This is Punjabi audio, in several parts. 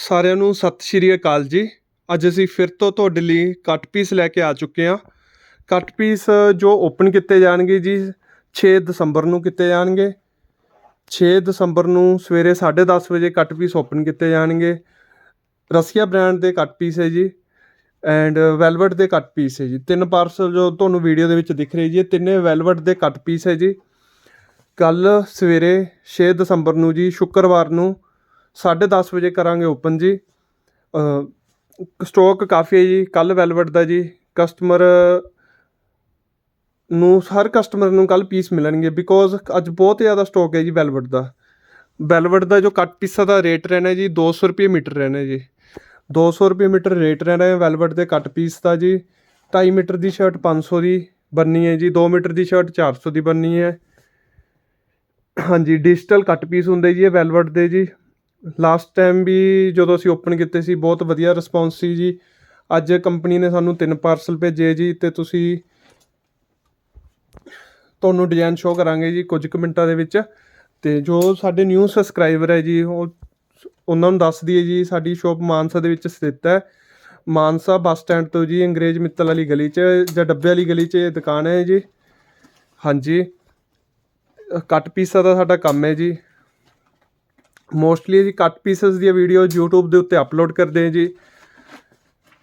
ਸਾਰਿਆਂ ਨੂੰ ਸਤਿ ਸ਼੍ਰੀ ਅਕਾਲ ਜੀ। ਅੱਜ ਅਸੀਂ ਫਿਰ ਤੋਂ ਤੁਹਾਡੇ ਲਈ ਕੱਟ ਪੀਸ ਲੈ ਕੇ ਆ ਚੁੱਕੇ ਹਾਂ। ਕੱਟ ਪੀਸ ਜੋ ਓਪਨ ਕੀਤੇ ਜਾਣਗੇ ਜੀ 6 ਦਸੰਬਰ ਨੂੰ ਕੀਤੇ ਜਾਣਗੇ। 6 ਦਸੰਬਰ ਨੂੰ ਸਵੇਰੇ 10:30 ਵਜੇ ਕੱਟ ਪੀਸ ਓਪਨ ਕੀਤੇ ਜਾਣਗੇ। ਰਸੀਆ ਬ੍ਰਾਂਡ ਦੇ ਕੱਟ ਪੀਸ ਹੈ ਜੀ ਐਂਡ ਵੈਲਵਟ ਦੇ ਕੱਟ ਪੀਸ ਹੈ ਜੀ। ਤਿੰਨ ਪਾਰਸਲ ਜੋ ਤੁਹਾਨੂੰ ਵੀਡੀਓ ਦੇ ਵਿੱਚ ਦਿਖ ਰਹੇ ਜੀ ਤਿੰਨੇ ਵੈਲਵਟ ਦੇ ਕੱਟ ਪੀਸ ਹੈ ਜੀ। ਕੱਲ ਸਵੇਰੇ 6 ਦਸੰਬਰ ਨੂੰ ਜੀ, ਸ਼ੁੱਕਰਵਾਰ ਨੂੰ 10:30 ਵਜੇ ਕਰਾਂਗੇ ਓਪਨ ਜੀ। ਸਟਾਕ ਕਾਫੀ ਹੈ ਜੀ। ਕੱਲ ਵੈਲਵਟ ਦਾ ਜੀ। ਕਸਟਮਰ ਨੂੰ, ਹਰ ਕਸਟਮਰ ਨੂੰ ਕੱਲ ਪੀਸ ਮਿਲਣਗੇ ਬਿਕੋਜ਼ ਅੱਜ ਬਹੁਤ ਜ਼ਿਆਦਾ ਸਟਾਕ ਹੈ ਜੀ ਵੈਲਵਟ ਦਾ। ਵੈਲਵਟ ਦਾ ਜੋ ਕੱਟ ਪੀਸਾਂ ਦਾ ਰੇਟ ਰਹਿਣਾ ਜੀ 200 ਰੁਪਏ ਮੀਟਰ ਰਹਿਣਾ ਜੀ। 200 ਰੁਪਏ ਮੀਟਰ ਰੇਟ ਰਹਿਣਾ ਹੈ ਵੈਲਵਟ ਦੇ ਕੱਟ ਪੀਸ ਦਾ ਜੀ। 2.5 ਮੀਟਰ ਦੀ ਸ਼ਰਟ 500 ਦੀ ਬਣਨੀ ਹੈ ਜੀ। 2 ਮੀਟਰ ਦੀ ਸ਼ਰਟ 400 ਦੀ ਬਣਨੀ ਹੈ। ਹਾਂਜੀ ਡਿਜੀਟਲ ਕੱਟ ਪੀਸ ਹੁੰਦੇ ਜੀ ਇਹ ਵੈਲਵਟ ਦੇ ਜੀ। ਲਾਸਟ ਟਾਈਮ ਵੀ ਜਦੋਂ ਅਸੀਂ ਓਪਨ ਕੀਤੇ ਸੀ, ਬਹੁਤ ਵਧੀਆ ਰਿਸਪੌਂਸ ਸੀ ਜੀ। ਅੱਜ ਕੰਪਨੀ ਨੇ ਸਾਨੂੰ ਤਿੰਨ ਪਾਰਸਲ ਭੇਜੇ ਜੀ ਤੇ ਤੁਸੀਂ ਤੁਹਾਨੂੰ ਡਿਜ਼ਾਈਨ ਸ਼ੋਅ ਕਰਾਂਗੇ ਜੀ ਕੁਝ ਕੁ ਮਿੰਟਾਂ ਦੇ ਵਿੱਚ। ਤੇ ਜੋ ਸਾਡੇ ਨਿਊ ਸਬਸਕ੍ਰਾਈਬਰ ਹੈ ਜੀ, ਉਹ ਉਹਨਾਂ ਨੂੰ ਦੱਸ ਦਈਏ ਜੀ, ਸਾਡੀ ਸ਼ੋਪ ਮਾਨਸਾ ਦੇ ਵਿੱਚ ਸਥਿਤ ਹੈ। ਮਾਨਸਾ ਬੱਸ ਸਟੈਂਡ ਤੋਂ ਜੀ ਅੰਗਰੇਜ਼ ਮਿੱਤਲ ਵਾਲੀ ਗਲੀ 'ਚ ਜਾਂ ਡੱਬੇ ਵਾਲੀ ਗਲੀ 'ਚ ਇਹ ਦੁਕਾਨ ਹੈ ਜੀ। ਹਾਂਜੀ। ਕੱਟ ਪੀਸਾ ਦਾ ਸਾਡਾ ਕੰਮ ਹੈ ਜੀ। ਮੋਸਟਲੀ ਜੀ ਕੱਟ ਪੀਸਸ ਦੀਆਂ ਵੀਡੀਓ YouTube ਦੇ ਉੱਤੇ ਅਪਲੋਡ ਕਰਦੇ ਹਾਂ ਜੀ।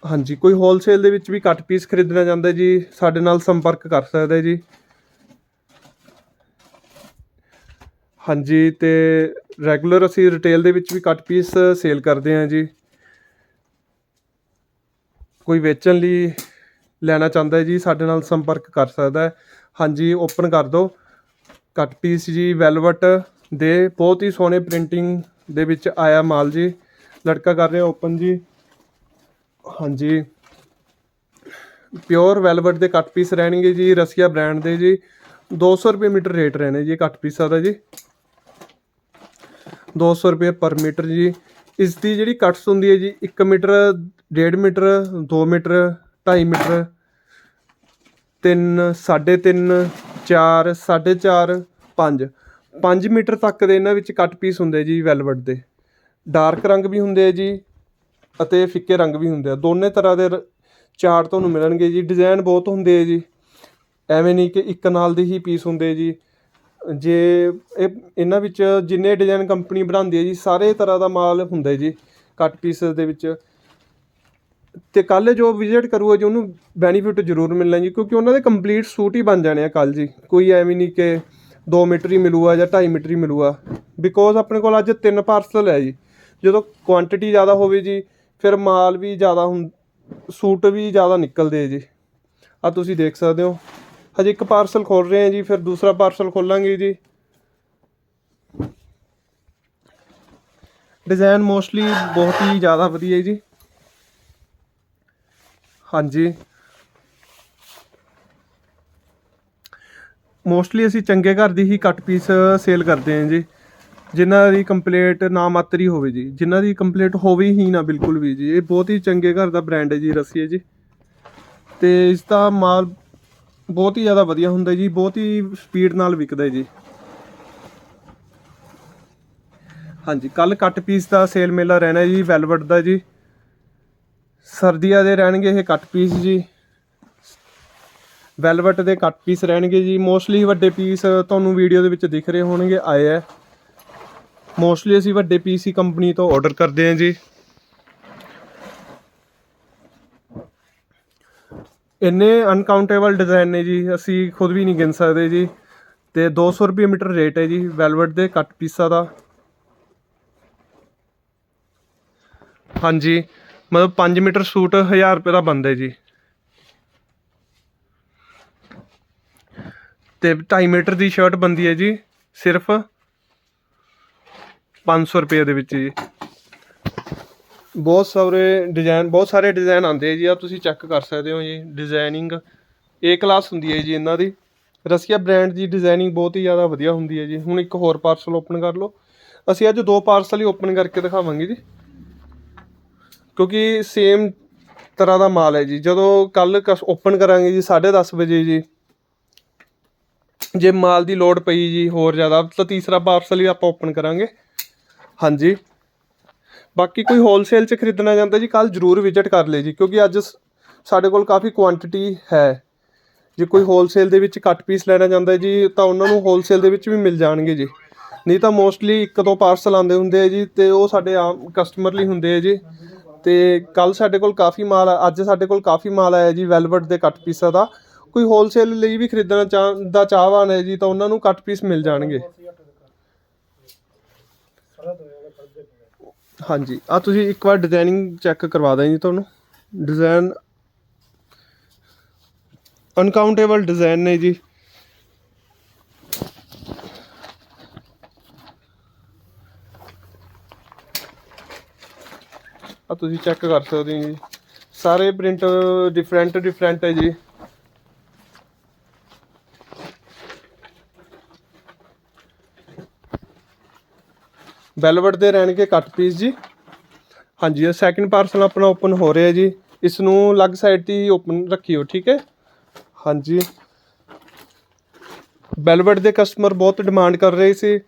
ਹਾਂਜੀ, ਕੋਈ ਹੋਲਸੇਲ ਦੇ ਵਿੱਚ ਵੀ ਕੱਟ ਪੀਸ ਖਰੀਦਣਾ ਚਾਹੁੰਦਾ ਜੀ, ਸਾਡੇ ਨਾਲ ਸੰਪਰਕ ਕਰ ਸਕਦਾ ਜੀ। ਹਾਂਜੀ, ਤੇ ਰੈਗੂਲਰ ਅਸੀਂ ਰਿਟੇਲ ਦੇ ਵਿੱਚ ਵੀ ਕੱਟ ਪੀਸ ਸੇਲ ਕਰਦੇ ਹਾਂ ਜੀ। ਕੋਈ ਵੇਚਣ ਲਈ ਲੈਣਾ ਚਾਹੁੰਦਾ ਜੀ, ਸਾਡੇ ਨਾਲ ਸੰਪਰਕ ਕਰ ਸਕਦਾ। ਹੈ ਹਾਂਜੀ ਓਪਨ ਕਰ ਦਿਓ। ਕੱਟ ਪੀਸ ਜੀ ਵੈਲਵਟ ਦੇ ਬਹੁਤ ਹੀ ਸੋਹਣੇ ਪ੍ਰਿੰਟਿੰਗ ਦੇ ਵਿੱਚ ਆਇਆ ਮਾਲ ਜੀ। ਲੜਕਾ ਕਰ ਰਿਹਾ ਓਪਨ ਜੀ। ਹਾਂਜੀ। ਪਿਓਰ ਵੈਲਵਟ ਦੇ ਕੱਟ ਪੀਸ ਰਹਿਣਗੇ ਜੀ, ਰਸੀਆ ਬ੍ਰਾਂਡ ਦੇ ਜੀ। 200 ਰੁਪਏ ਮੀਟਰ ਰੇਟ ਰਹਿਣੇ ਜੀ ਕੱਟ ਪੀਸਾਂ ਦਾ ਜੀ। 200 ਰੁਪਏ ਪਰ ਮੀਟਰ ਜੀ। ਇਸ ਦੀ ਜਿਹੜੀ ਕੱਟਸ ਹੁੰਦੀ ਹੈ ਜੀ 1 metre 1.5 metre 2 metre 2.5 metre. 3 3.5 4 4.5 5 5 metre ਤੱਕ ਦੇ ਇਹਨਾਂ ਵਿੱਚ ਕੱਟ ਪੀਸ ਹੁੰਦੇ ਜੀ ਵੈਲਵਟ ਦੇ। ਡਾਰਕ ਰੰਗ ਵੀ ਹੁੰਦੇ ਆ ਜੀ ਅਤੇ ਫਿੱਕੇ ਰੰਗ ਵੀ ਹੁੰਦੇ ਆ। ਦੋਨੇ ਤਰ੍ਹਾਂ ਦੇ ਰ- ਚਾਰਟ ਤੁਹਾਨੂੰ ਮਿਲਣਗੇ ਜੀ। ਡਿਜ਼ਾਈਨ ਬਹੁਤ ਹੁੰਦੇ ਆ ਜੀ। ਐਵੇਂ ਨਹੀਂ ਕਿ ਇੱਕ ਨਾਲ ਦੇ ਹੀ ਪੀਸ ਹੁੰਦੇ ਜੀ। ਜੇ ਇਹ, ਇਹਨਾਂ ਵਿੱਚ ਜਿੰਨੇ ਡਿਜ਼ਾਈਨ ਕੰਪਨੀ ਬਣਾਉਂਦੀ ਹੈ ਜੀ, ਸਾਰੇ ਤਰ੍ਹਾਂ ਦਾ ਮਾਲ ਹੁੰਦਾ ਜੀ ਕੱਟ ਪੀਸਸ ਦੇ ਵਿੱਚ। ਤੇ ਕੱਲ ਜੋ ਵਿਜ਼ਿਟ ਕਰੂਗਾ ਜੀ, ਉਹਨੂੰ ਬੈਨੀਫਿਟ ਜ਼ਰੂਰ ਮਿਲਣਾ ਜੀ, ਕਿਉਂਕਿ ਉਹਨਾਂ ਦੇ ਕੰਪਲੀਟ ਸੂਟ ਹੀ ਬਣ ਜਾਣੇ ਆ ਕੱਲ ਜੀ। ਕੋਈ ਐਵੇਂ ਨਹੀਂ ਕਿ 2 ਮੀਟਰ ਹੀ ਮਿਲੂਗਾ ਜਾਂ 2.5 ਮੀਟਰ ਹੀ ਮਿਲੂਗਾ। ਬਿਕੋਜ਼ ਆਪਣੇ ਕੋਲ ਅੱਜ ਤਿੰਨ ਪਾਰਸਲ ਹੈ ਜੀ। ਜਦੋਂ ਕੁਆਂਟੀਟੀ ਜ਼ਿਆਦਾ ਹੋਵੇ ਜੀ, ਫਿਰ ਮਾਲ ਵੀ ਜ਼ਿਆਦਾ ਹੁੰ, ਸੂਟ ਵੀ ਜ਼ਿਆਦਾ ਨਿਕਲਦੇ ਆ ਜੀ। ਆ ਤੁਸੀਂ ਦੇਖ ਸਕਦੇ ਹੋ। ਹਜੇ ਇੱਕ ਪਾਰਸਲ ਖੋਲ ਰਹੇ ਹਾਂ ਜੀ, ਫਿਰ ਦੂਸਰਾ ਪਾਰਸਲ ਖੋਲਾਂਗੇ ਜੀ। ਡਿਜ਼ਾਈਨ ਮੋਸਟਲੀ ਬਹੁਤ ਹੀ ਜ਼ਿਆਦਾ ਵਧੀਆ ਜੀ। ਹਾਂਜੀ। ਮੋਸਟਲੀ ਅਸੀਂ ਚੰਗੇ ਘਰ ਦੀ ਹੀ ਕੱਟ ਪੀਸ ਸੇਲ ਕਰਦੇ ਹਾਂ ਜੀ। ਜਿਨ੍ਹਾਂ ਦੀ ਕੰਪਲੀਟ ਨਾ ਮਾਤਰੀ ਹੋਵੇ ਜੀ। ਜਿਨ੍ਹਾਂ ਦੀ ਕੰਪਲੀਟ ਹੋਵੇ ਹੀ ਨਾ ਬਿਲਕੁਲ ਵੀ ਜੀ। ਇਹ ਬਹੁਤ ਹੀ ਚੰਗੇ ਘਰ ਦਾ ਬ੍ਰਾਂਡ ਹੈ ਜੀ, ਰਸੀਏ ਜੀ। ਤੇ ਇਸ ਦਾ ਮਾਲ ਬਹੁਤ ਹੀ ਜ਼ਿਆਦਾ ਵਧੀਆ ਹੁੰਦਾ ਜੀ। ਬਹੁਤ ਹੀ ਸਪੀਡ ਨਾਲ ਵਿਕਦਾ ਜੀ। ਹਾਂਜੀ ਕੱਲ ਕੱਟ ਪੀਸ ਦਾ ਸੇਲ ਮੇਲਾ ਰਹਿਣਾ ਜੀ ਵੈਲਵਟ ਦਾ ਜੀ। ਸਰਦੀਆਂ ਦੇ ਰਹਿਣਗੇ ਇਹ ਕੱਟ ਪੀਸ ਜੀ। ਵੈਲਵਟ ਦੇ ਕੱਟ ਪੀਸ ਰਹਿਣਗੇ ਜੀ। ਮੋਸਟਲੀ ਵੱਡੇ ਪੀਸ ਤੁਹਾਨੂੰ ਵੀਡੀਓ ਦੇ ਵਿੱਚ ਦਿਖ ਰਹੇ ਹੋਣਗੇ, ਆਏ ਆ ਮੋਸਟਲੀ ਅਸੀਂ ਵੱਡੇ ਪੀਸ ਹੀ ਕੰਪਨੀ ਤੋਂ ਆਰਡਰ ਕਰਦੇ ਹਾਂ ਜੀ। ਇੰਨੇ ਅਨਕਾਊਂਟੇਬਲ ਡਿਜ਼ਾਈਨ ਨੇ ਜੀ, ਅਸੀਂ ਖੁਦ ਵੀ ਨਹੀਂ ਗਿਣ ਸਕਦੇ ਜੀ। ਤੇ 200 ਰੁਪਏ ਮੀਟਰ ਰੇਟ ਹੈ ਜੀ ਵੈਲਵਟ ਦੇ ਕੱਟ ਪੀਸਾਂ ਦਾ। ਹਾਂਜੀ, ਮਤਲਬ 5 ਮੀਟਰ ਸੂਟ 1000 ਰੁਪਏ ਦਾ ਬਣਦਾ ਜੀ। ਤੇ 2.5 ਮੀਟਰ ਦੀ ਸ਼ਰਟ ਬੰਦੀ ਹੈ ਜੀ, ਸਿਰਫ 500 ਰੁਪਏ ਦੇ ਵਿੱਚ ਜੀ। ਬਹੁਤ ਸਾਰੇ ਡਿਜ਼ਾਈਨ ਬਹੁਤ ਸਾਰੇ ਡਿਜ਼ਾਈਨ ਆਉਂਦੇ ਆ ਜੀ ਆ ਤੁਸੀਂ ਚੈੱਕ ਕਰ ਸਕਦੇ ਹੋ ਜੀ ਡਿਜ਼ਾਈਨਿੰਗ ਏ ਕਲਾਸ ਹੁੰਦੀ ਹੈ ਜੀ ਇਹਨਾਂ ਦੀ। ਰਸੀਆ ਬ੍ਰਾਂਡ ਦੀ ਡਿਜ਼ਾਈਨਿੰਗ ਬਹੁਤ ਹੀ ਜ਼ਿਆਦਾ ਵਧੀਆ ਹੁੰਦੀ ਹੈ ਜੀ। ਹੁਣ ਇੱਕ ਹੋਰ ਪਾਰਸਲ ਓਪਨ ਕਰ ਲਓ। ਅਸੀਂ ਅੱਜ ਦੋ ਪਾਰਸਲ ਹੀ ਓਪਨ ਕਰਕੇ ਦਿਖਾਵਾਂਗੇ ਜੀ। ਕਿਉਂਕਿ ਸੇਮ ਤਰ੍ਹਾਂ ਦਾ ਮਾਲ ਹੈ ਜੀ। ਜਦੋਂ ਕੱਲ ਓਪਨ ਕਰਾਂਗੇ ਜੀ 10:30 ਵਜੇ ਜੀ ਜੇ ਮਾਲ ਦੀ ਲੋਡ ਪਈ ਜੀ ਹੋਰ ਜ਼ਿਆਦਾ, ਤਾਂ ਤੀਸਰਾ ਪਾਰਸਲ ਵੀ ਆਪਾਂ ਓਪਨ ਕਰਾਂਗੇ। ਹਾਂਜੀ। ਬਾਕੀ ਕੋਈ ਹੋਲਸੇਲ 'ਚ ਖਰੀਦਣਾ ਜਾਂਦਾ ਜੀ ਕੱਲ ਜ਼ਰੂਰ ਵਿਜ਼ਿਟ ਕਰ ਲੇ ਜੀ, ਕਿਉਂਕਿ ਅੱਜ ਸ- ਸਾਡੇ ਕੋਲ ਕਾਫੀ ਕੁਆਂਟੀਟੀ ਹੈ। ਜੇ ਕੋਈ ਹੋਲਸੇਲ ਦੇ ਵਿੱਚ ਕੱਟ ਪੀਸ ਲੈਣਾ ਜਾਂਦਾ ਜੀ, ਤਾਂ ਉਹਨਾਂ ਨੂੰ ਹੋਲਸੇਲ ਦੇ ਵਿੱਚ ਵੀ ਮਿਲ ਜਾਣਗੇ ਜੀ। ਨਹੀਂ ਤਾਂ ਮੋਸਟਲੀ ਇੱਕ ਦੋ ਪਾਰਸਲ ਆਉਂਦੇ ਹੁੰਦੇ ਆ ਜੀ, ਤੇ ਉਹ ਸਾਡੇ ਆਮ ਕਸਟਮਰ ਲਈ ਹੁੰਦੇ ਆ ਜੀ। ਤੇ ਕੱਲ ਸਾਡੇ ਕੋਲ ਕਾਫੀ ਮਾਲ ਅੱਜ ਸਾਡੇ ਕੋਲ ਕਾਫੀ ਮਾਲ ਆਇਆ ਜੀ ਵੈਲਵਟ ਦੇ ਕੱਟ ਪੀਸਾਂ ਦਾ। ਕੋਈ ਹੋਲਸੇਲ ਲਈ ਵੀ ਖਰੀਦਣਾ ਚਾਹ ਦਾ ਚਾਹਵਾਨ ਹੈ ਜੀ, ਤਾਂ ਉਹਨਾਂ ਨੂੰ ਕੱਟ ਪੀਸ ਮਿਲ ਜਾਣਗੇ। ਹਾਂਜੀ। ਆ ਤੁਸੀਂ ਇੱਕ ਵਾਰ ਡਿਜ਼ਾਈਨਿੰਗ ਚੈੱਕ ਕਰਵਾ ਦਾਂ ਜੀ ਤੁਹਾਨੂੰ। ਡਿਜ਼ਾਈਨ ਅਨਕਾਊਂਟੇਬਲ ਡਿਜ਼ਾਈਨ ਨੇ ਜੀ। ਆ ਤੁਸੀਂ ਚੈੱਕ ਕਰ ਸਕਦੇ ਹੋ ਜੀ। ਸਾਰੇ ਪ੍ਰਿੰਟ ਡਿਫਰੈਂਟ ਡਿਫਰੈਂਟ ਹੈ ਜੀ। ਵੈਲਵਟ ਦੇ ਰਹਿਣਗੇ ਕੱਟ ਪੀਸ ਜੀ। ਹਾਂਜੀ, ਇਹ ਸੈਕਿੰਡ ਪਾਰਸਲ ਆਪਣਾ ਓਪਨ ਹੋ ਰਿਹਾ ਜੀ। ਇਸ ਨੂੰ ਅਲੱਗ ਸਾਈਡ ਤੇ ਹੀ ਓਪਨ ਰੱਖਿਓ, ਠੀਕ ਹੈ? ਹਾਂਜੀ। ਵੈਲਵਟ ਦੇ ਕਸਟਮਰ ਬਹੁਤ ਡਿਮਾਂਡ ਕਰ ਰਹੇ ਸੀ।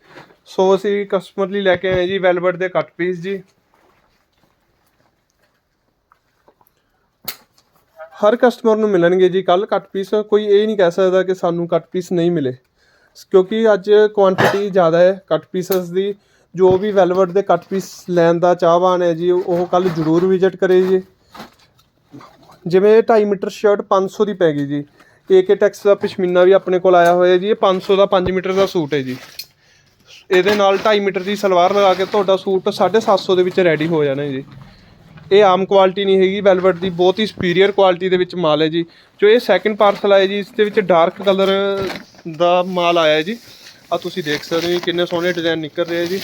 ਸੋ ਅਸੀਂ ਕਸਟਮਰ ਲਈ ਲੈ ਕੇ ਆਏ ਜੀ ਵੈਲਵਟ ਦੇ ਕੱਟ ਪੀਸ ਜੀ। ਹਰ ਕਸਟਮਰ ਨੂੰ ਮਿਲਣਗੇ ਜੀ। ਕੱਲ ਕੱਟ ਪੀਸ ਕੋਈ ਇਹ ਨਹੀਂ ਕਹਿ ਸਕਦਾ ਕਿ ਸਾਨੂੰ ਕੱਟ ਪੀਸ ਨਹੀਂ ਮਿਲੇ। ਕਿਉਂਕਿ ਅੱਜ ਕੁਆਂਟੀਟੀ ਜ਼ਿਆਦਾ ਹੈ ਕੱਟ ਪੀਸਸ ਦੀ। ਜੋ ਵੀ ਵੈਲਵਟ ਦੇ ਕੱਟ ਪੀਸ ਲੈਣ ਦਾ ਚਾਹਵਾਨ ਹੈ ਜੀ, ਉਹ ਕੱਲ ਜ਼ਰੂਰ ਵਿਜ਼ਿਟ ਕਰੇ ਜੀ। ਜਿਵੇਂ 2.5 ਮੀਟਰ ਸ਼ਰਟ 500 ਦੀ ਪੈ ਗਈ ਜੀ। ਏਕੇ ਟੈਕਸ ਦਾ ਪਸ਼ਮੀਨਾ ਵੀ ਆਪਣੇ ਕੋਲ ਆਇਆ ਹੋਇਆ ਜੀ, ਇਹ 500 ਦਾ 5 ਮੀਟਰ ਦਾ ਸੂਟ ਹੈ ਜੀ। ਇਹਦੇ ਨਾਲ 2.5 ਮੀਟਰ ਦੀ ਸਲਵਾਰ ਲਗਾ ਕੇ ਤੁਹਾਡਾ ਸੂਟ 750 ਦੇ ਵਿੱਚ ਰੈਡੀ ਹੋ ਜਾਣਾ ਜੀ। ਇਹ ਆਮ ਕੁਆਲਿਟੀ ਨਹੀਂ ਹੈਗੀ ਵੈਲਵਟ ਦੀ ਬਹੁਤ ਹੀ ਸੁਪੀਰੀਅਰ ਕੁਆਲਿਟੀ ਦੇ ਵਿੱਚ ਮਾਲ ਹੈ ਜੀ। ਜੋ ਇਹ ਸੈਕਿੰਡ ਪਾਰਸਲ ਆਇਆ ਜੀ, ਇਸ ਦੇ ਵਿੱਚ ਡਾਰਕ ਕਲਰ ਦਾ ਮਾਲ ਆਇਆ ਜੀ। ਆ ਤੁਸੀਂ ਦੇਖ ਸਕਦੇ ਹੋ ਜੀ, ਕਿੰਨੇ ਸੋਹਣੇ ਡਿਜ਼ਾਈਨ ਨਿਕਲ ਰਹੇ ਆ ਜੀ।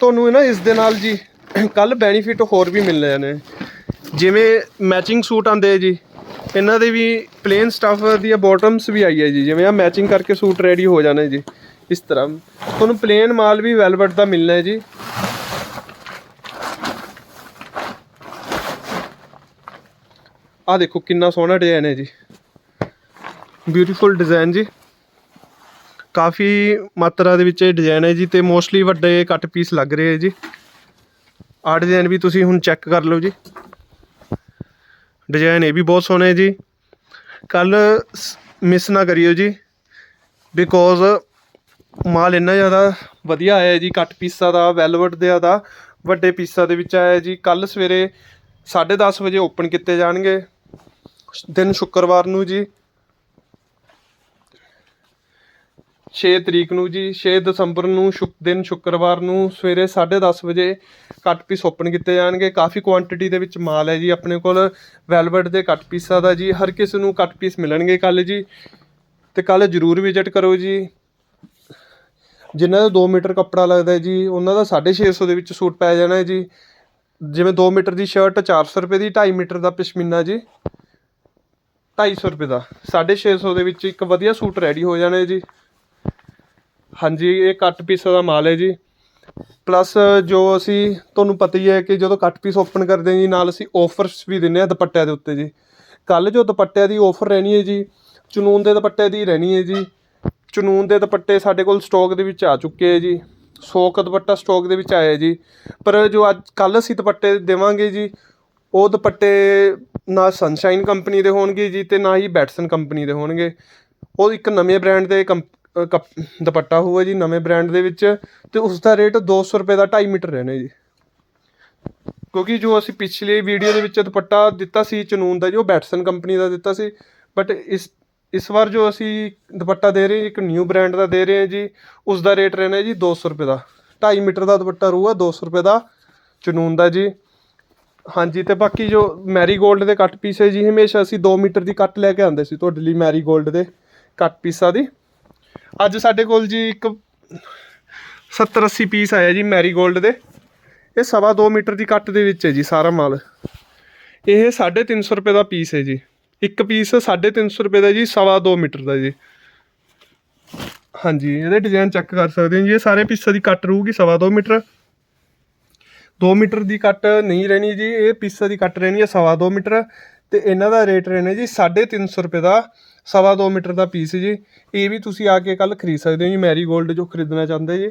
ਤੁਹਾਨੂੰ ਨਾ ਇਸ ਦੇ ਨਾਲ ਜੀ ਕੱਲ ਬੈਨੀਫਿਟ ਹੋਰ ਵੀ ਮਿਲਣੇ ਨੇ। ਜਿਵੇਂ ਮੈਚਿੰਗ ਸੂਟ ਆਂਦੇ ਆ ਜੀ, ਇਹਨਾਂ ਦੇ ਵੀ ਪਲੇਨ ਸਟਫ ਦੀਆਂ ਬਾਟਮਸ ਵੀ ਆਈ ਹੈ ਜੀ, ਜਿਵੇਂ ਆ ਮੈਚਿੰਗ ਕਰਕੇ ਸੂਟ ਰੈਡੀ ਹੋ ਜਾਣਾ ਜੀ, ਇਸ ਤਰ੍ਹਾਂ। ਤੁਹਾਨੂੰ ਪਲੇਨ ਮਾਲ ਵੀ ਵੈਲਵਟ ਦਾ ਮਿਲਣਾ ਹੈ ਜੀ। ਆ ਦੇਖੋ ਕਿੰਨਾ ਸੋਹਣਾ ਡਿਜ਼ਾਈਨ ਹੈ ਜੀ। ਬਿਊਟੀਫੁਲ ਡਿਜ਼ਾਈਨ ਜੀ। ਕਾਫੀ ਮਾਤਰਾ ਦੇ ਵਿੱਚ ਇਹ ਡਿਜ਼ਾਈਨ ਹੈ ਜੀ ਤੇ ਮੋਸਟਲੀ ਵੱਡੇ ਕੱਟ ਪੀਸ ਲੱਗ ਰਹੇ ਹੈ ਜੀ। ਆਹ ਡਿਜ਼ਾਈਨ ਵੀ ਤੁਸੀਂ ਹੁਣ ਚੈੱਕ ਕਰ ਲਓ ਜੀ। ਡਿਜ਼ਾਈਨ ਇਹ ਵੀ ਬਹੁਤ ਸੋਹਣੇ ਹੈ ਜੀ। ਕੱਲ ਮਿਸ ਨਾ ਕਰਿਓ ਜੀ। ਬਿਕੋਜ਼ ਮਾਲ ਇੰਨਾ ਜ਼ਿਆਦਾ ਵਧੀਆ ਆਇਆ ਜੀ ਕੱਟ ਪੀਸਾਂ ਦਾ ਵੈਲਵਟ ਦੇ ਦਾ, ਵੱਡੇ ਪੀਸਾਂ ਦੇ ਵਿੱਚ ਆਇਆ ਜੀ। ਕੱਲ ਸਵੇਰੇ 10:30 ਵਜੇ ਓਪਨ ਕੀਤੇ ਜਾਣਗੇ। ਦਿਨ ਸ਼ੁੱਕਰਵਾਰ ਨੂੰ ਜੀ। 6 ਤਰੀਕ ਨੂੰ ਜੀ 6 ਦਸੰਬਰ ਨੂੰ ਸ਼ੁਕ, ਦਿਨ ਸ਼ੁੱਕਰਵਾਰ ਨੂੰ ਸਵੇਰੇ 10:30 ਵਜੇ ਕੱਟ ਪੀਸ ਓਪਨ ਕੀਤੇ ਜਾਣਗੇ। ਕਾਫੀ ਕੁਆਂਟੀਟੀ ਦੇ ਵਿੱਚ ਮਾਲ ਹੈ ਜੀ ਆਪਣੇ ਕੋਲ। ਵੈਲਵਟ ਦੇ ਕੱਟ ਪੀਸਾਂ ਦਾ ਜੀ। ਹਰ ਕਿਸੇ ਨੂੰ ਕੱਟ ਪੀਸ ਮਿਲਣਗੇ ਕੱਲ ਜੀ। ਤੇ ਕੱਲ ਜਰੂਰ ਵਿਜ਼ਿਟ ਕਰੋ ਜੀ। ਜਿਨ੍ਹਾਂ ਦਾ 2 ਮੀਟਰ ਕੱਪੜਾ ਲੱਗਦਾ ਜੀ, ਉਹਨਾਂ ਦਾ 650 ਦੇ ਵਿੱਚ ਸੂਟ ਪੈ ਜਾਣਾ ਹੈ ਜੀ। ਜਿਵੇਂ 2 ਮੀਟਰ ਦੀ ਸ਼ਰਟ 400 ਰੁਪਏ ਦੀ 2.5 ਮੀਟਰ ਦਾ ਪਸ਼ਮੀਨਾ ਜੀ। 250 ਰੁਪਏ ਦਾ। 650 ਦੇ ਵਿੱਚ ਇੱਕ ਵਧੀਆ ਸੂਟ ਰੈਡੀ ਹੋ ਜਾਣਾ ਜੀ। ਹਾਂਜੀ, ਇਹ ਕੱਟ ਪੀਸ ਦਾ ਮਾਲ ਹੈ ਜੀ। ਪਲੱਸ ਜੋ ਅਸੀਂ, ਤੁਹਾਨੂੰ ਪਤਾ ਹੀ ਹੈ ਕਿ ਜਦੋਂ ਕੱਟ ਪੀਸ ਓਪਨ ਕਰਦੇ ਹਾਂ ਜੀ, ਨਾਲ ਅਸੀਂ ਆਫਰਸ ਵੀ ਦਿੰਨੇ ਆ ਦੁਪੱਟਿਆਂ ਦੇ ਉੱਤੇ ਜੀ। ਕੱਲ ਜੋ ਦੁਪੱਟਿਆਂ ਦੀ ਆਫਰ ਰਹਿਣੀ ਹੈ ਜੀ, ਚਨੂਨ ਦੇ ਦੁਪੱਟੇ ਦੀ ਰਹਿਣੀ ਹੈ ਜੀ। ਚਨੂਨ ਦੇ ਦੁਪੱਟੇ ਸਾਡੇ ਕੋਲ ਸਟਾਕ ਦੇ ਵਿੱਚ ਆ ਚੁੱਕੇ ਹੈ ਜੀ। 100 ਕ ਦੁਪੱਟਾ ਸਟਾਕ ਦੇ ਵਿੱਚ ਆਇਆ ਜੀ। ਪਰ ਜੋ ਅੱਜ ਕੱਲ ਅਸੀਂ ਦੁਪੱਟੇ ਦੇਵਾਂਗੇ ਜੀ, ਉਹ ਦੁਪੱਟੇ ਨਾ ਸਨਸ਼ਾਈਨ ਕੰਪਨੀ ਦੇ ਹੋਣਗੇ ਜੀ ਤੇ ਨਾ ਹੀ ਬੈਟਸਨ ਕੰਪਨੀ ਦੇ ਹੋਣਗੇ। ਉਹ ਇੱਕ ਨਵੇਂ ਬ੍ਰਾਂਡ ਦੇ ਕੱਪ- ਦੁਪੱਟਾ ਹੋਊਗਾ ਜੀ ਨਵੇਂ ਬ੍ਰਾਂਡ ਦੇ ਵਿੱਚ ਤੇ ਉਸ ਦਾ ਰੇਟ 200 ਰੁਪਏ ਦਾ 2.5 ਮੀਟਰ ਰਹਿਣਾ ਜੀ। ਕਿਉਂਕਿ ਜੋ ਅਸੀਂ ਪਿਛਲੀ ਵੀਡੀਓ ਦੇ ਵਿੱਚ ਦੁਪੱਟਾ ਦਿੱਤਾ ਸੀ ਚਨੂਨ ਦਾ ਜੋ ਬੈਟਸਨ ਕੰਪਨੀ ਦਾ ਦਿੱਤਾ ਸੀ। ਬਟ ਇਸ ਇਸ ਵਾਰ ਜੋ ਅਸੀਂ ਦੁਪੱਟਾ ਦੇ ਰਹੇ, ਇੱਕ ਨਿਊ ਬ੍ਰਾਂਡ ਦਾ ਦੇ ਰਹੇ ਹਾਂ ਜੀ ਉਸ ਦਾ ਰੇਟ ਰਹਿਣਾ ਜੀ 200 ਰੁਪਏ ਦਾ। 2.5 ਮੀਟਰ ਦਾ ਦੁਪੱਟਾ ਰਹੂਗਾ 200 ਰੁਪਏ ਦਾ ਚਨੂਨ ਦਾ ਜੀ। ਹਾਂਜੀ, ਤੇ ਬਾਕੀ ਜੋ ਮੈਰੀਗੋਲਡ ਦੇ ਕੱਟ ਪੀਸ ਹੈ ਜੀ, ਹਮੇਸ਼ਾ ਅਸੀਂ 2 ਮੀਟਰ ਦੀ ਕੱਟ ਲੈ ਕੇ ਆਉਂਦੇ ਸੀ, ਤੁਹਾਡੇ ਲਈ ਮੈਰੀਗੋਲਡ ਦੇ ਕੱਟ ਪੀਸਾਂ ਦੀ। ਅੱਜ ਸਾਡੇ ਕੋਲ ਜੀ ਇੱਕ 70 80 ਪੀਸ ਆਇਆ ਜੀ ਮੈਰੀਗੋਲਡ ਦੇ। ਇਹ ਸਵਾ 2 ਮੀਟਰ ਦੀ ਕੱਟ ਦੇ ਵਿੱਚ ਹੈ ਜੀ ਸਾਰਾ ਮਾਲ। ਇਹ 350 ਰੁਪਏ ਦਾ ਪੀਸ ਹੈ ਜੀ। ਇੱਕ ਪੀਸ 350 ਰੁਪਏ ਦਾ ਜੀ, ਸਵਾ 2 ਮੀਟਰ ਦਾ ਜੀ। ਹਾਂਜੀ, ਇਹਦੇ ਡਿਜ਼ਾਈਨ ਚੈੱਕ ਕਰ ਸਕਦੇ ਹੋ ਜੀ, ਇਹ ਸਾਰੇ ਪੀਸਾਂ ਦੀ ਕੱਟ ਰਹੂਗੀ ਸਵਾ 2 ਮੀਟਰ। 2 ਮੀਟਰ ਦੀ ਕੱਟ ਨਹੀਂ ਰਹਿਣੀ ਜੀ, ਇਹ ਪੀਸਾਂ ਦੀ ਕੱਟ ਰਹਿਣੀ ਹੈ ਸਵਾ 2 ਮੀਟਰ। ਤੇ ਇਹਨਾਂ ਦਾ ਰੇਟ ਰਹਿਣਾ ਜੀ 350 ਰੁਪਏ ਦਾ ਸਵਾ ਦੋ ਮੀਟਰ ਦਾ ਪੀਸ ਜੀ। ਇਹ ਵੀ ਤੁਸੀਂ ਆ ਕੇ ਕੱਲ ਖਰੀਦ ਸਕਦੇ ਹੋ ਜੀ, ਮੈਰੀ 골ਡ ਜੋ ਖਰੀਦਣਾ ਚਾਹੁੰਦੇ ਜੀ।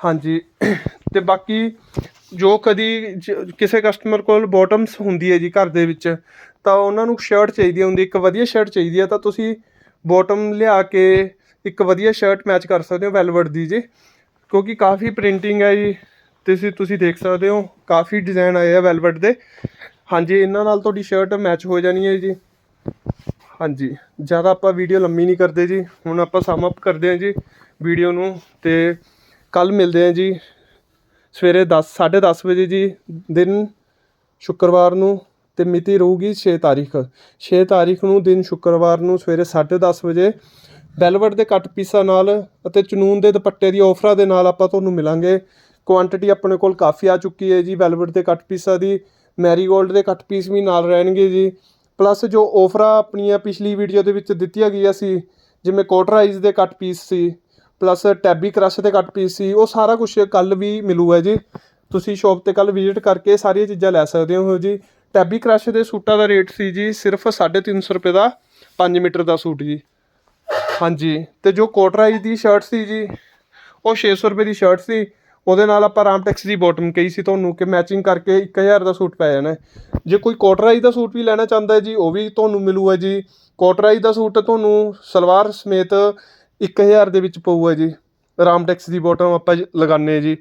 ਹਾਂਜੀ। ਤੇ ਬਾਕੀ ਜੋ ਕਦੀ ਕਿਸੇ ਕਸਟਮਰ ਕੋਲ ਬਾਟਮਸ ਹੁੰਦੀ ਹੈ ਜੀ ਘਰ ਦੇ ਵਿੱਚ, ਤਾਂ ਉਹਨਾਂ ਨੂੰ ਸ਼ਰਟ ਚਾਹੀਦੀ ਹੁੰਦੀ, ਇੱਕ ਵਧੀਆ ਸ਼ਰਟ ਚਾਹੀਦੀ ਹੈ, ਤਾਂ ਤੁਸੀਂ ਬਾਟਮ ਲਿਆ ਕੇ ਇੱਕ ਵਧੀਆ ਸ਼ਰਟ ਮੈਚ ਕਰ ਸਕਦੇ ਹੋ ਵੈਲਵਟ ਦੀ ਜੀ। ਕਿਉਂਕਿ ਕਾਫੀ ਪ੍ਰਿੰਟਿੰਗ ਹੈ ਜੀ ਤੁਸੀਂ ਤੁਸੀਂ ਦੇਖ ਸਕਦੇ ਹੋ, ਕਾਫੀ ਡਿਜ਼ਾਈਨ ਆਏ ਆ ਵੈਲਵਟ ਦੇ। ਹਾਂਜੀ, ਇਹਨਾਂ ਨਾਲ ਤੁਹਾਡੀ ਸ਼ਰਟ ਮੈਚ ਹੋ ਜਾਣੀ ਹੈ ਜੀ। ਹਾਂਜੀ, ਜ਼ਿਆਦਾ ਆਪਾਂ ਵੀਡੀਓ ਲੰਮੀ ਨਹੀਂ ਕਰਦੇ ਜੀ। ਹੁਣ ਆਪਾਂ ਸਮ ਅਪ ਕਰਦੇ ਹਾਂ ਜੀ ਵੀਡੀਓ ਨੂੰ ਤੇ ਕੱਲ ਮਿਲਦੇ ਹਾਂ ਜੀ ਸਵੇਰੇ 10 10:30 ਵਜੇ ਜੀ ਦਿਨ ਸ਼ੁੱਕਰਵਾਰ ਨੂੰ ਤੇ ਮਿਤੀ ਰਹੂਗੀ 6 ਤਾਰੀਖ। 6 ਤਾਰੀਖ ਨੂੰ ਦਿਨ ਸ਼ੁੱਕਰਵਾਰ ਨੂੰ ਸਵੇਰੇ 10:30 ਵਜੇ ਵੈਲਵਟ ਦੇ ਕੱਟ ਪੀਸਾਂ ਨਾਲ ਅਤੇ ਚਨੂਨ ਦੇ ਦੁਪੱਟੇ ਦੀ ਆਫਰਾਂ ਦੇ ਨਾਲ ਆਪਾਂ ਤੁਹਾਨੂੰ ਮਿਲਾਂਗੇ। ਕੁਆਂਟੀਟੀ ਆਪਣੇ ਕੋਲ ਕਾਫੀ ਆ ਚੁੱਕੀ ਹੈ ਜੀ ਵੈਲਵਟ ਦੇ ਕੱਟ ਪੀਸਾਂ ਦੀ। ਮੈਰੀਗੋਲਡ ਦੇ ਕੱਟ ਪੀਸ ਵੀ ਨਾਲ ਰਹਿਣਗੇ ਜੀ। ਪਲੱਸ ਜੋ ਆਫਰਾਂ ਆਪਣੀਆਂ ਪਿਛਲੀ ਵੀਡੀਓ ਦੇ ਵਿੱਚ ਦਿੱਤੀਆਂ ਗਈਆਂ ਸੀ, ਜਿਵੇਂ ਕੋਟਰਾਈਜ਼ ਦੇ ਕੱਟ ਪੀਸ ਸੀ ਪਲੱਸ ਟੈਬੀ ਕ੍ਰਸ਼ ਦੇ ਕੱਟ ਪੀਸ ਸੀ, ਉਹ ਸਾਰਾ ਕੁਝ ਕੱਲ ਵੀ ਮਿਲੂਗਾ ਜੀ। ਤੁਸੀਂ ਸ਼ਾਪ ਤੇ ਕੱਲ ਵਿਜ਼ਿਟ ਕਰਕੇ ਸਾਰੀਆਂ ਚੀਜ਼ਾਂ ਲੈ ਸਕਦੇ ਹੋ ਜੀ। ਟੈਬੀ ਕ੍ਰਸ਼ ਦੇ ਸੂਟਾਂ ਦਾ ਰੇਟ ਸੀ ਜੀ ਸਿਰਫ 350 ਰੁਪਏ ਦਾ 5 ਮੀਟਰ ਦਾ ਸੂਟ ਜੀ। ਹਾਂਜੀ, ਤੇ ਜੋ ਕੋਟਰਾਈਜ਼ ਦੀ ਸ਼ਰਟ ਸੀ ਜੀ, ਉਹ 600 ਰੁਪਏ ਦੀ ਸ਼ਰਟ ਸੀ। ਉਹਦੇ ਨਾਲ ਆਪਾਂ ਰਾਮਟੈਕਸ ਦੀ ਬਾਟਮ ਕਹੀ ਸੀ ਤੁਹਾਨੂੰ ਕਿ ਮੈਚਿੰਗ ਕਰਕੇ 1000 ਦਾ ਸੂਟ ਪੈ ਜਾਣਾ ਜੇ ਕੋਈ ਕੋਟਰਾਈਜ਼ ਦਾ ਸੂਟ ਵੀ ਲੈਣਾ ਚਾਹੁੰਦਾ ਹੈ ਜੀ, ਉਹ ਵੀ ਤੁਹਾਨੂੰ ਮਿਲੂਗਾ ਜੀ। ਕੋਟਰਾਈ ਦਾ ਸੂਟ ਤੁਹਾਨੂੰ ਸਲਵਾਰ ਸਮੇਤ 1000 ਦੇ ਵਿੱਚ ਪਊਗਾ ਜੀ। ਰਾਮਟੈਕਸ ਦੀ ਬਾਟਮ ਆਪਾਂ ਜ- ਲਗਾਉਂਦੇ ਜੀ।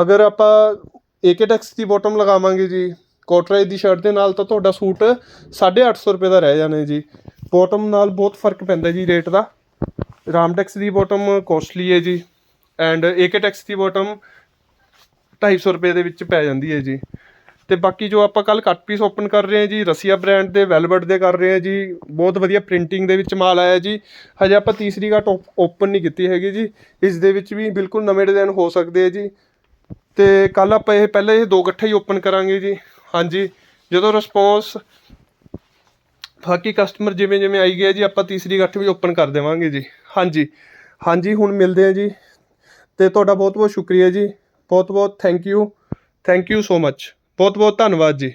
ਅਗਰ ਆਪਾਂ ਏਕੇਟੈਕਸ ਦੀ ਬਾਟਮ ਲਗਾਵਾਂਗੇ ਜੀ ਕੋਟਰਾਈ ਦੀ ਸ਼ਰਟ ਦੇ ਨਾਲ ਤਾਂ ਤੁਹਾਡਾ ਸੂਟ 850 ਰੁਪਏ ਦਾ ਰਹਿ ਜਾਣਾ ਜੀ। ਬਾਟਮ ਨਾਲ ਬਹੁਤ ਫ਼ਰਕ ਪੈਂਦਾ ਜੀ ਰੇਟ ਦਾ। ਰਾਮਟੈਕਸ ਦੀ ਬਾਟਮ ਕੋਸਟਲੀ ਹੈ ਜੀ। ਐਂਡ ਏਕੇ ਟੈਕਸ ਦੀ ਬਾਟਮ 250 ਰੁਪਏ ਦੇ ਵਿੱਚ ਪੈ ਜਾਂਦੀ ਹੈ ਜੀ। ਤੇ ਬਾਕੀ ਜੋ ਆਪਾਂ ਕੱਲ ਕੱਟ ਪੀਸ ਓਪਨ ਕਰ ਰਹੇ ਹਾਂ ਜੀ, ਰਸੀਆ ਬ੍ਰਾਂਡ ਦੇ ਵੈਲਵਟ ਦੇ ਕਰ ਰਹੇ ਹਾਂ ਜੀ, ਬਹੁਤ ਵਧੀਆ ਪ੍ਰਿੰਟਿੰਗ ਦੇ ਵਿੱਚ ਮਾਲ ਆਇਆ ਜੀ। ਹਜੇ ਆਪਾਂ ਤੀਸਰੀ ਘਟ ਓਪਨ ਨਹੀਂ ਕੀਤੀ ਹੈਗੀ ਜੀ। ਇਸ ਦੇ ਵਿੱਚ ਵੀ ਬਿਲਕੁਲ ਨਵੇਂ ਡਿਜ਼ਾਈਨ ਹੋ ਸਕਦੇ ਆ ਜੀ। ਤੇ ਕੱਲ ਆਪਾਂ ਇਹ ਪਹਿਲਾਂ ਇਹ ਦੋ ਇਕੱਠੇ ਹੀ ਓਪਨ ਕਰਾਂਗੇ ਜੀ। ਹਾਂਜੀ, ਜਦੋਂ ਰਿਸਪੌਂਸ ਬਾਕੀ ਕਸਟਮਰ ਜਿਵੇਂ ਜਿਵੇਂ ਆਈ ਗਿਆ ਜੀ, ਆਪਾਂ ਤੀਸਰੀ ਇਕੱਠ ਵੀ ਓਪਨ ਕਰ ਦੇਵਾਂਗੇ ਜੀ। ਹਾਂਜੀ ਹਾਂਜੀ, ਹੁਣ ਮਿਲਦੇ ਆ ਜੀ। ਤੇ ਤੁਹਾਡਾ ਬਹੁਤ ਬਹੁਤ ਸ਼ੁਕਰੀਆ ਜੀ। ਬਹੁਤ ਬਹੁਤ thank you thank you so much ਬਹੁਤ ਬਹੁਤ ਧੰਨਵਾਦ ਜੀ।